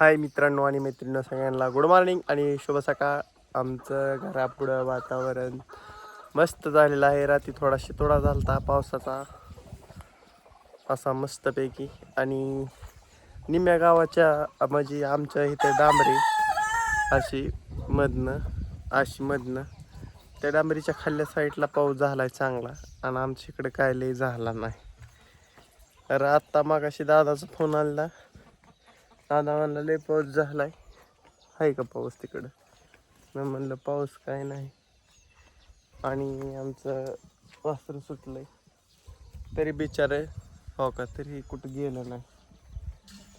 हाय मित्रांनो आणि मैत्रिणींनो सगळ्यांना गुड मॉर्निंग आणि शुभ सकाळ. आमचं घरापुढं वातावरण मस्त झालेलं आहे. रात्री थोडा शितोडा होता पावसाचा. असा मस्तपैकी. आणि निम्या गावाच्या म्हणजे आमच्या इथे डांबरी अशी मधनं अशी मधनं. त्या डांबरीच्या खाल्ल्या साईडला पाऊस झाला आहे चांगला आणि आमच्या इकडे काय लय झाला नाही. तर आत्ता मागाशी दादाचा फोन आला दादा म्हणला लय पाऊस झालाय. आहे का पाऊस तिकडं? मी म्हणलं पाऊस काय नाही. आणि आमचं वास्त्र सुटलंय. तरी बिचारे हो का तरी कुठं गेलं नाही.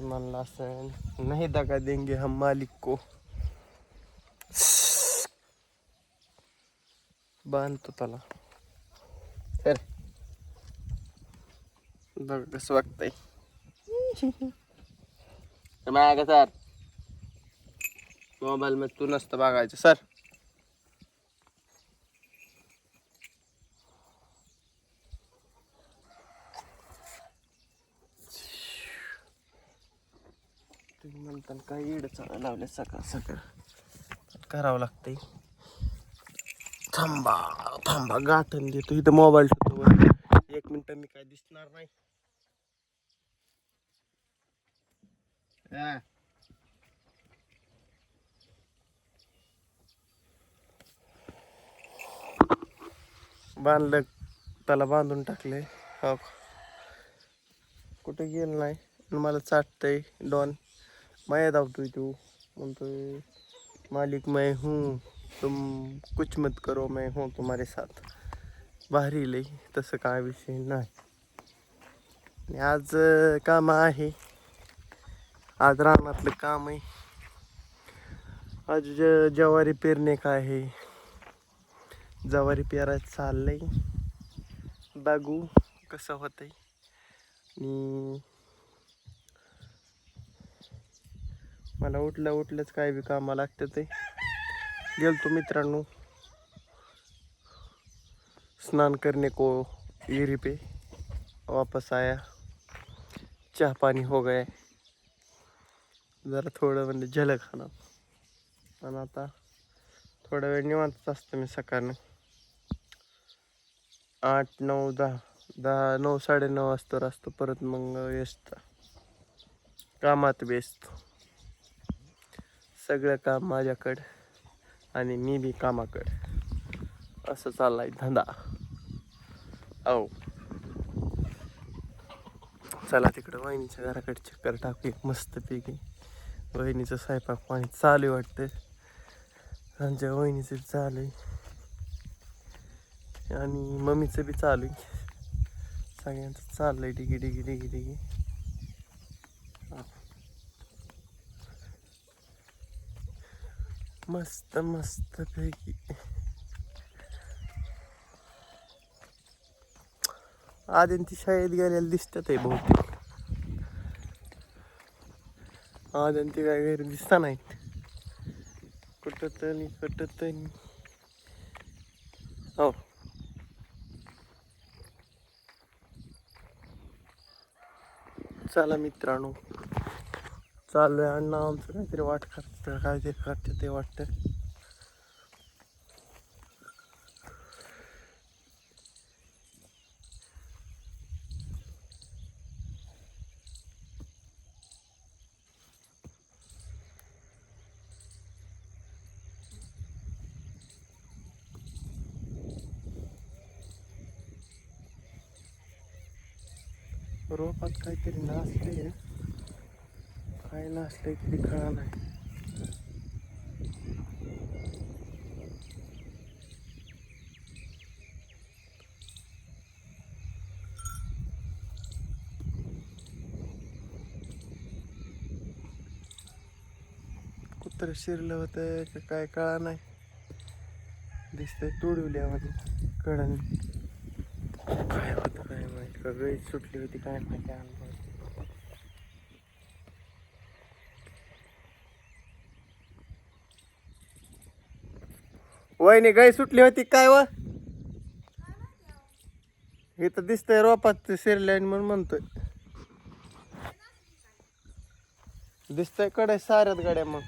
म्हणलं असं नाही दगा देंगे हम मालिक को. बांधतो त्याला. तर बघ कसं वागतंय. माग सर मोबाईल मध्ये तू नसतं बघायचं सर. तुम्ही म्हणताल काय इड चाला लावले सकाळ सकाळ? करावं लागतंय. थांबा थांबा गाठण देतो. इथं मोबाईल ठेवतो. एक मिनिट मी काय दिसणार नाही. हा. बांधलं त्याला बांधून टाकले हो. कुठे गेलं डॉन. तू. म्हणतोय मालिक मैं हूँ. तुम कुछ मत करो मैं हूँ तुम्हारे साथ. भारी लई. तसं काय विषय नाही. आज अं, काम आहे. आज रानातलं काम आहे. आज ज- ज्वारी पेरणे काय आहे. ज्वारी पेरायचं चाललंय. बघू कसं होतंय. आणि मला उठल्या उठल्याच काय बी कामा लागतं ते. गेलतो मित्रांनो. स्नान करणे को इरिपे. पे वापस आया. चहा पाणी हो गया. जरा थोडं म्हणजे झलक खाणार पण आता थोडा वेळ निवांतच असतं मी सकाळनं. आठ नऊ दहा दहा नऊ साडेनऊ वाजता असतो. परत मग व्यस्त. कामात व्यस्त. सगळं काम माझ्याकडं आणि मी बी कामाकडं. असं चाललाय धंदा. औ. चला तिकडं वहिनीच्या घराकडे चक्कर टाकू एक मस्तपैकी वहिनीचं स्वयंपाक पाणी चालू आहे वाटतं. आमच्या वहिनीचं चालू आहे. आणि मम्मीचं बी चालू आहे. सगळ्यांचं चाललंय डिगी डिगी डिगी डिगी. मस्त मस्त पैकी आधी ती शाळेत गेलेलं दिसतात आहे बहुतेक. आजं ते काय घरी दिसता नाहीत. कुठं तरी कुठं तरी हो. चला मित्रांनो. चालू आहे अण्णा आमचं काहीतरी वाट करत काय ते करते ते वाटतं. रोपात काहीतरी नाचले काय नाचलंय तरी कळा नाही. कुत्र शिरलं होतं काय कळा नाही. दिसतंय तोडवली आम्हाला काय माहिती का गळी सुटली होती काय माहिती अनुभव वहिनी गाय सुटली होती काय व? तर दिसतंय रोपात शिरलाय म्हणून म्हणतोय. दिसतंयकडे साऱ्यात गाड्या मग.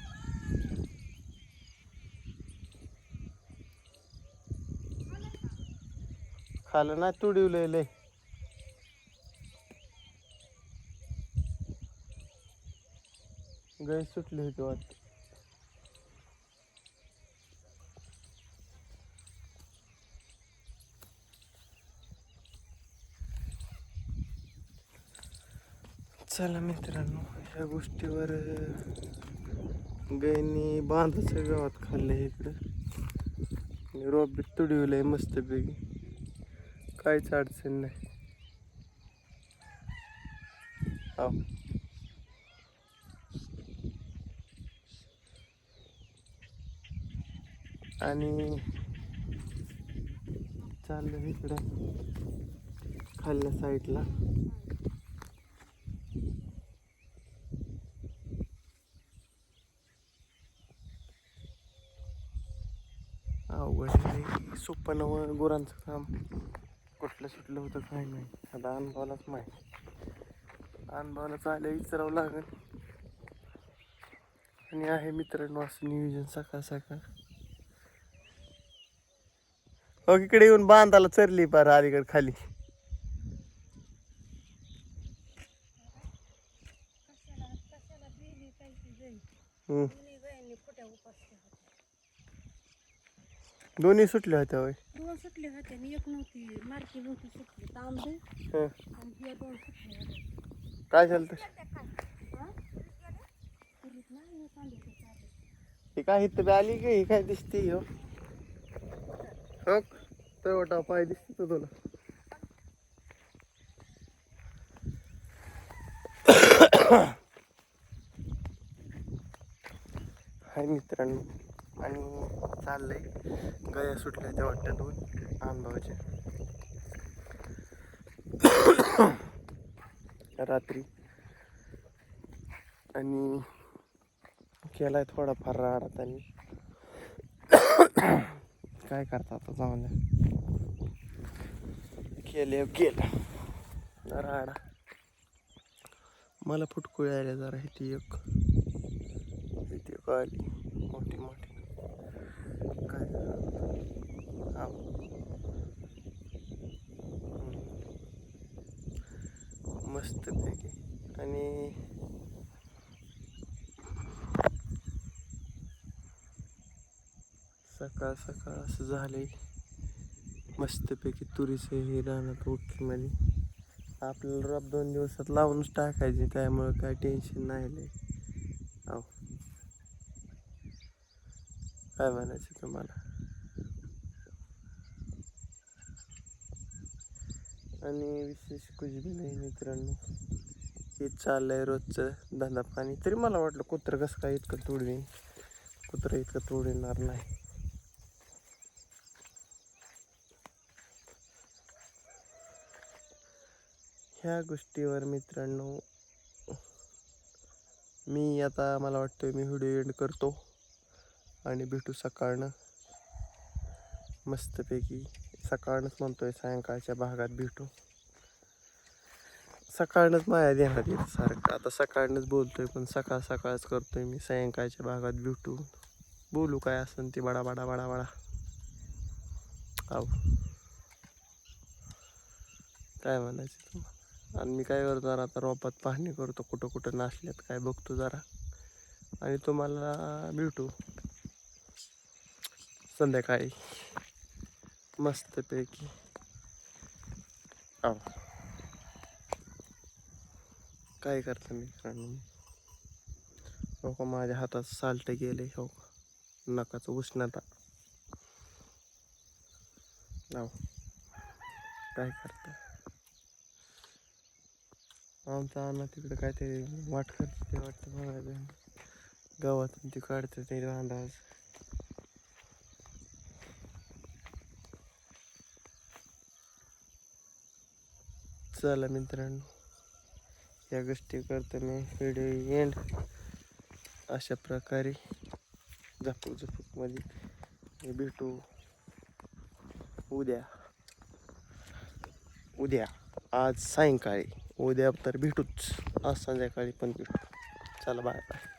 खालं नाही तुडिवलंय गाय सुटली होती वाटत. चला मित्रांनो ह्या गोष्टीवर गायनी बांधाचं गावात खाल्लंय इकडं. आणि रोप बी तुडविलंय मस्तपैकी. काहीच अडचण नाही. हो आणि चाललं इकडं खाल्ल्या साईडला. अवघड आहे सोपं नवं गुरांचं काम. कुठलं सुटलं होतं काय नाही. आता अनुभवालाच माहिती. अनुभवाला चाललं विचारावं लागेल. आणि आहे मित्रांनो असं नियोजन सकाळ सकाळ. हो इकडे येऊन बांधाला चरली पार अलीकडे खाली. दोन्ही सुटल्या होत्या होय? दोन सुटले होते आणि एक नव्हती. मारकी नव्हती सुटली. तांबे हं. आणि हे दोन सुटले होते. काय झालं तर? हा? पुरीत नाही कांद्याचे चाले हे काय इथं आली का ही काय दिसते हो? हो. तळवटा पाय दिसतो तो तुला. हाय मित्रांनो आणि चाललंय. गया सुटल्या त्या वाटतं दोन अनुभवाचे रात्री. आणि केलाय थोडाफार राडा आणि काय करता आता जाऊन द्या. केले केलं राडा मला फुटकुळी आल्या जरा इथे एक. इथे एक आली. मोठी मोठी. काय? मस्त पैकी. आणि सकाळ सकाळ असं झालंय. मस्तपैकी तुरीचं हे राहणार ओकेमध्ये आपल्याला रब दोन दिवसात लावूनच टाकायचे त्यामुळे काय टेन्शन नाही लय. हो काय म्हणायचं तुम्हाला? आणि विशेष कुछ बी नाही मित्रांनो. हे चाललंय रोजचं धंदा पाणी. तरी मला वाटलं कुत्रं कसं काय इतकं तोडवीन कुत्रं इतकं तोडणार नाही. ह्या गोष्टीवर मित्रांनो मी आता मला वाटतं मी व्हिडिओ एंड करतो आणि भेटू सकाळनं. मस्तपैकी सकाळनंच म्हणतोय सायंकाळच्या भागात भेटू. सकाळनंच माया देणार येत सारखं. आता सकाळनंच बोलतोय पण सकाळ सकाळच करतोय मी. सायंकाळच्या भागात भेटू. बोलू काय असं ते बडा बडा बडा बडा. आव. काय म्हणायचं तुम्हाला? आणि मी काय करतो जरा आता रोपात पाहणी करतो कुठं कुठं नाचल्यात काय बघतो जरा. आणि तुम्हाला भेटू. संध्याकाळी. मस्तपैकी. आव काय करता मित्रांनो हो का माझ्या हातात साल्ट गेले हो का. नकाचं उष्णता. काय करता? आमचा अण्णा तिकडे काहीतरी वाट करते ते वाटतं बघायचं गावातून ते काढतं ते अंदाज. चला मित्रांनो या गोष्टी करतो मी. व्हिडिओ एंड अशा प्रकारे झपक झपूकमध्ये भेटू. उद्या. उद्या. आज सायंकाळी. उद्या तर भेटूच. आज संध्याकाळी पण भेटू. चला बाय बाय